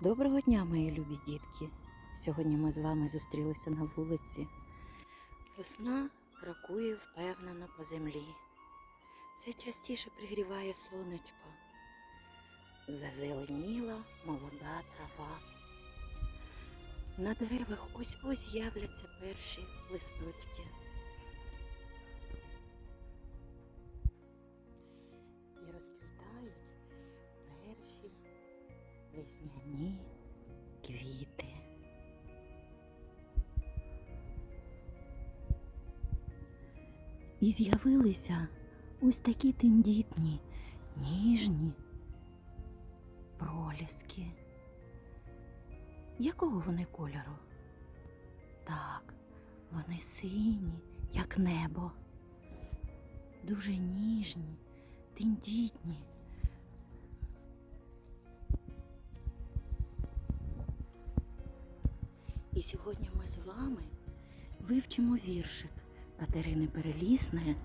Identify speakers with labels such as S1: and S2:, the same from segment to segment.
S1: Доброго дня, мої любі дітки! Сьогодні ми з вами зустрілися на вулиці. Весна крокує впевнено по землі. Все частіше пригріває сонечко. Зазеленіла молода трава. На деревах ось ось з'являться перші листочки. Весняні квіти. І з'явилися ось такі тендітні, ніжні проліски. Якого вони кольору? Так, вони сині, як небо. Дуже ніжні, тендітні. І сьогодні ми з вами вивчимо віршик Катерини Перелісної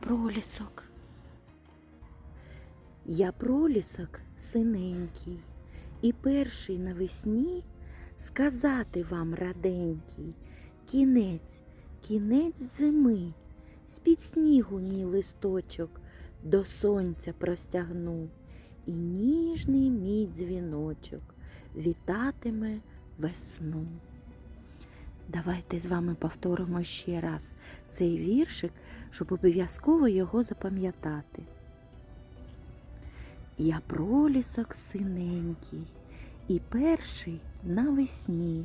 S1: Пролісок. Я пролісок синенький, і перший навесні сказати вам раденький, кінець, кінець зими, з-під снігу мій листочок до сонця простягну, і ніжний мій дзвіночок вітатиме весну. Давайте з вами повторимо ще раз цей віршик, щоб обов'язково його запам'ятати. Я пролісок синенький, і перший навесні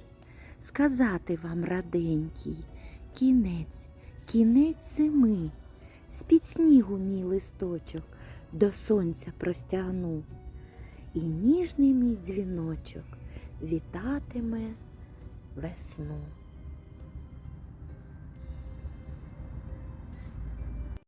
S1: сказати вам раденький, кінець, кінець зими, з-під снігу мій листочок до сонця простягну, і ніжний мій дзвіночок вітатиме весну.